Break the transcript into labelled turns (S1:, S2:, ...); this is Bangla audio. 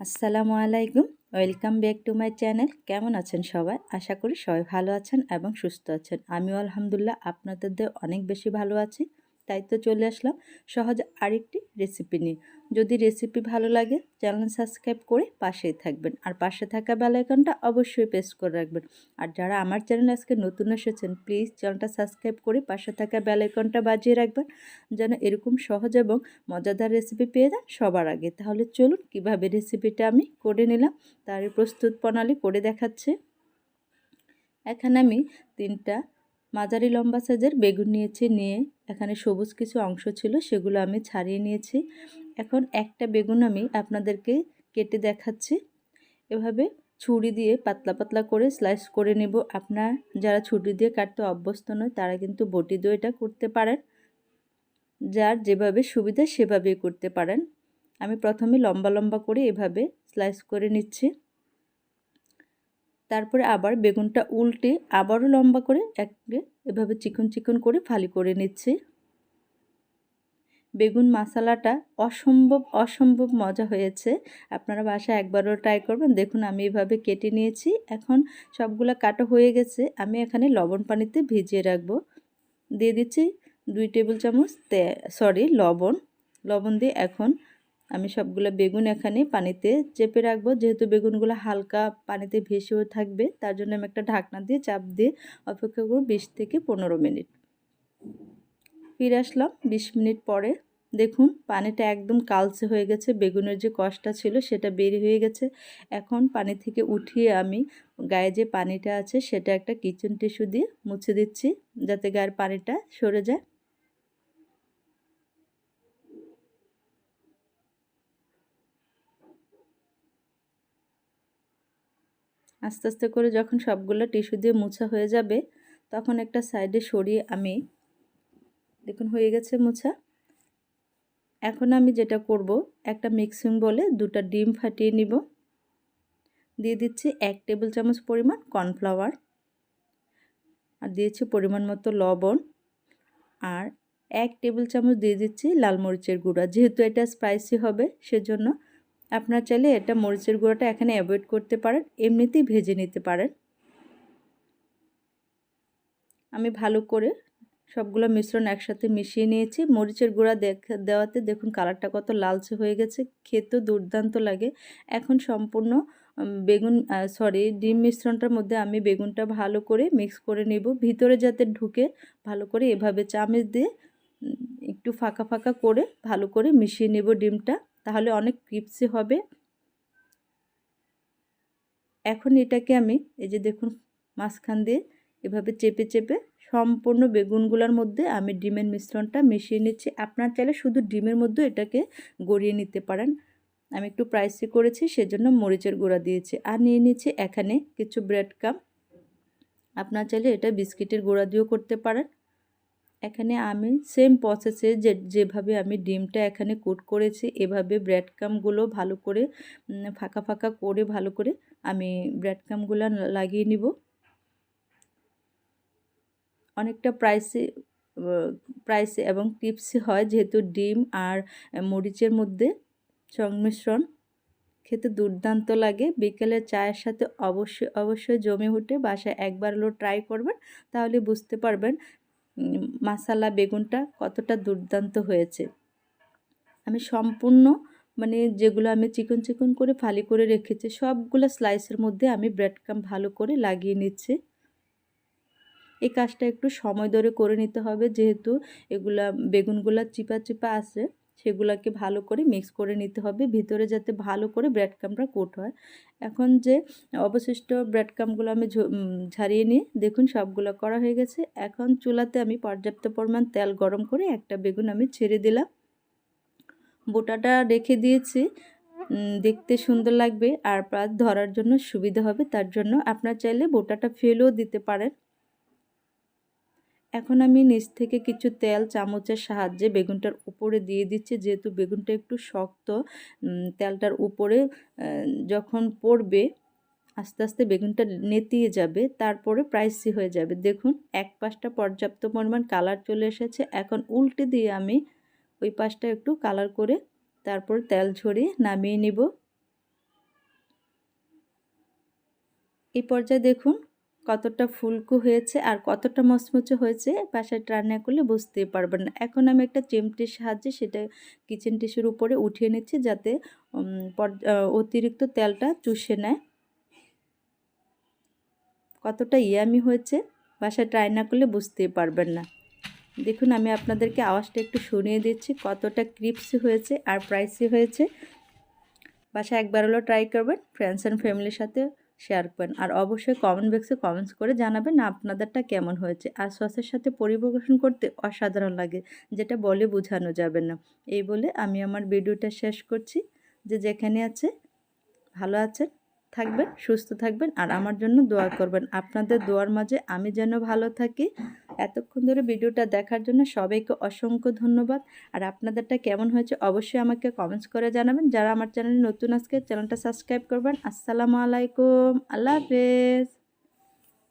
S1: আসসালামু আলাইকুম। Welcome back to my channel কেমন আছেন সবাই? আশা করি সবাই ভালো আছেন এবং সুস্থ আছেন। আমিও আলহামদুলিল্লাহ আপনাদের অনেক বেশি ভালো আছি। তাই তো চলে আসলাম। সহজ আরেকটি রেসিপি নিয়ে। যদি রেসিপি ভালো লাগে চ্যানেল সাবস্ক্রাইব করে পাশেই থাকবেন। আর পাশে থাকা বেলাইকনটা অবশ্যই প্রেস করে রাখবেন। আর যারা আমার চ্যানেল আজকে নতুন এসেছেন প্লিজ চ্যানেলটা সাবস্ক্রাইব করে পাশে থাকা বেলাইকনটা বাজিয়ে রাখবেন। যেন এরকম সহজ এবং মজাদার রেসিপি পেয়ে যান সবার আগে। তাহলে চলুন, কীভাবে রেসিপিটা আমি করে নিলাম, তার প্রস্তুত প্রণালী করে দেখাচ্ছে। এখানে আমি তিনটা মাঝারি লম্বা সাইজের বেগুন নিয়েছি, নিয়ে এখানে সবুজ কিছু অংশ ছিল, সেগুলো আমি ছাড়িয়ে নিয়েছি। এখন একটা বেগুন আমি আপনাদেরকে কেটে দেখাচ্ছি। এভাবে ছুরি দিয়ে পাতলা পাতলা করে স্লাইস করে নেব। আপনার যারা ছুরি দিয়ে কাটতে অভ্যস্ত নয়, তারা কিন্তু বটি দিয়ে এটা করতে পারেন। যার যেভাবে সুবিধা, সেভাবেই করতে পারেন। আমি প্রথমে লম্বা লম্বা করে এভাবে স্লাইস করে নিচ্ছি। তারপরে আবার বেগুনটা উল্টে আবারও লম্বা করে একে এভাবে চিকন চিকন করে ফালি করে নিচ্ছি। বেগুন মশালাটা অসম্ভব অসম্ভব মজা হয়েছে। আপনারা বাসায় একবারও ট্রাই করবেন। দেখুন, আমি এভাবে কেটে নিয়েছি। এখন সবগুলো কাটা হয়ে গেছে। আমি এখানে লবণ পানিতে ভিজিয়ে রাখব। দিয়ে দিচ্ছি দুই টেবিল চামচ তে সরি লবণ। লবণ দিয়ে এখন আমি সবগুলো বেগুন এখানে পানিতে চেপে রাখব। যেহেতু বেগুনগুলো হালকা পানিতে ভেসেও থাকবে, তার জন্য আমি একটা ঢাকনা দিয়ে চাপ দিয়ে অপেক্ষা করব বিশ থেকে পনেরো মিনিট। ফিরে আসলাম বিশ মিনিট পরে। দেখুন, পানিটা একদম কালচে হয়ে গেছে। বেগুনের যে কষটা ছিল, সেটা বের হয়ে গেছে। এখন পানি থেকে উঠিয়ে আমি গায়ে যে পানিটা আছে, সেটা একটা কিচেন টিস্যু দিয়ে মুছে দিচ্ছি, যাতে গায়ের পানিটা সরে যায়। আস্তে আস্তে করে যখন সবগুলো টিস্যু দিয়ে মোছা হয়ে যাবে, তখন একটা সাইডে সরিয়ে আমি, দেখুন হয়ে গেছে মোছা। এখন আমি যেটা করব, একটা মিক্সিং বলে দুটা ডিম ফাটিয়ে নিব। দিয়ে দিচ্ছি এক টেবিল চামচ পরিমাণ কর্নফ্লাওয়ার। আর দিয়েছি পরিমাণ মতো লবণ। আর এক টেবিল চামচ দিয়ে দিচ্ছি লাল মরিচের গুঁড়া। যেহেতু এটা স্পাইসি হবে, সেজন্য আপনার চাইলে এটা মরিচের গুঁড়োটা এখানে অ্যাভয়েড করতে পারেন, এমনিতেই ভেজে নিতে পারেন। আমি ভালো করে সবগুলো মিশ্রণ একসাথে মিশিয়ে নিয়েছি। মরিচের গুঁড়া দেওয়াতে দেখুন কালারটা কত লালচে হয়ে গেছে খেতে দুর্দান্ত লাগে। এখন সম্পূর্ণ বেগুন সরি ডিম মিশ্রণটার মধ্যে আমি বেগুনটা ভালো করে মিক্স করে নেব। ভিতরে যাতে ঢুকে ভালো করে এভাবে চামচ দিয়ে একটু ফাঁকা ফাঁকা করে ভালো করে মিশিয়ে নেব ডিমটা। তাহলে অনেক ক্রিপসি হবে। এখন এটাকে আমি এই যে দেখুন মাঝখান দিয়ে এভাবে চেপে চেপে সম্পূর্ণ বেগুনগুলোর মধ্যে আমি ডিমের মিশ্রণটা মিশিয়ে নিচ্ছি। আপনার চাইলে শুধু ডিমের মধ্যে এটাকে গড়িয়ে নিতে পারেন। আমি একটু প্রাইসি করেছি, সেজন্য মরিচের গুঁড়া দিয়েছি। আর নিয়ে নিচ্ছি এখানে কিছু ব্রেড কাম আপনার চাইলে এটা বিস্কিটের গুঁড়া দিয়েও করতে পারেন। এখানে আমি সেম প্রসেসে যে, যেভাবে আমি ডিমটা এখানে কোট করেছি, এভাবে ব্রেড কামগুলো ভালো করে ফাঁকা ফাঁকা করে ভালো করে আমি ব্রেড কামগুলো লাগিয়ে নিব। অনেকটা প্রাইসে প্রাইসে এবং টিপসি হয় যেহেতু ডিম আর মরিচের মধ্যে সংমিশ্রণ। খেতে দুর্দান্ত লাগে। বিকেলের চায়ের সাথে অবশ্যই অবশ্যই জমে উঠে বাসায় একবার হলো ট্রাই করবেন, তাহলে বুঝতে পারবেন মাসালা বেগুনটা কতটা দুর্দান্ত হয়েছে। আমি সম্পূর্ণ মানে যেগুলো আমি চিকন চিকন করে ফালি করে রেখেছি, সবগুলো স্লাইসের মধ্যে আমি ব্রেড কাম ভালো করে লাগিয়ে নিচ্ছি। এই কাজটা একটু সময় ধরে করে নিতে হবে, যেহেতু এগুলা বেগুনগুলা চিপা চিপা আছে। সেগুলোকে ভালো করে মিক্স করে নিতে হবে। ভিতরে যাতে ভালো করে ব্রেড কামটা কোট হয়। এখন যে অবশিষ্ট ব্রেড কামগুলো আমি ঝারিয়ে নিয়ে দেখুন সবগুলো করা হয়ে গেছে। এখন চুলাতে আমি পর্যাপ্ত পরিমাণ তেল গরম করে একটা বেগুন আমি ছেড়ে দিলাম। বোটাটা রেখে দিয়েছি। দেখতে সুন্দর লাগবে। আর প্লাস ধরার জন্য সুবিধা হবে। তার জন্য আপনার চাইলে বোটাটা ফেলেও দিতে পারেন। এখন আমি নিচ থেকে কিছু তেল চামচের সাহায্যে বেগুনটার উপরে দিয়ে দিচ্ছি। যেহেতু বেগুনটা একটু শক্ত তেলটার উপরে যখন পড়বে, আস্তে আস্তে বেগুনটা নেতিয়ে যাবে, তারপরে প্রাইসি হয়ে যাবে। দেখুন, এক পাশটা পর্যাপ্ত পরিমাণ কালার চলে এসেছে। এখন উল্টে দিয়ে আমি ওই পাশটা একটু কালার করে তারপর তেল ঝরিয়ে নামিয়ে নিব। এই পর্যায়ে দেখুন কতটা ফুলকো হয়েছে আর কতটা মচমচে হয়েছে বাসায় রান্না করলে বুঝতেই পারবেন না। এখন আমি একটা চিমটির সাহায্যে সেটা কিচেন টিস্যুর উপরে উঠিয়ে নিচ্ছি যাতে অতিরিক্ত তেলটা চুষে নেয়। কতটা ইয়ামি হয়েছে বাসায় ট্রাই না করলে বুঝতেই পারবেন না। দেখুন আমি আপনাদেরকে আওয়াজটা একটু শুনিয়ে দিচ্ছি কতটা ক্রিপসি হয়েছে আর প্রাইসি হয়েছে। বাসায় একবার হলো ট্রাই করবেন ফ্রেন্ডস অ্যান্ড ফ্যামিলির সাথে শেয়ার করেন। আর অবশ্যই কমেন্ট বক্সে কমেন্টস করে জানাবেন আপনাদেরটা কেমন হয়েছে। আর সসের সাথে পরিবেশন করতে অসাধারণ লাগে, যেটা বলে বোঝানো যাবে না। এই বলে আমি আমার ভিডিওটা শেষ করছি। যে যেখানে আছে, ভালো আছেন, থাকবেন, সুস্থ থাকবেন, আর আমার জন্য দোয়া করবেন। আপনাদের দোয়ার মাঝে আমি যেন ভালো থাকি। এতক্ষণ ধরে ভিডিওটা দেখার জন্য সবাইকে অসংখ্য ধন্যবাদ। আর আপনাদেরটা কেমন হয়েছে অবশ্যই আমাকে কমেন্টস করে জানাবেন। যারা আমার চ্যানেলে নতুন আজকে চ্যানেলটা সাবস্ক্রাইব করবেন। আসসালামু আলাইকুম। আল্লাহ হাফেজ।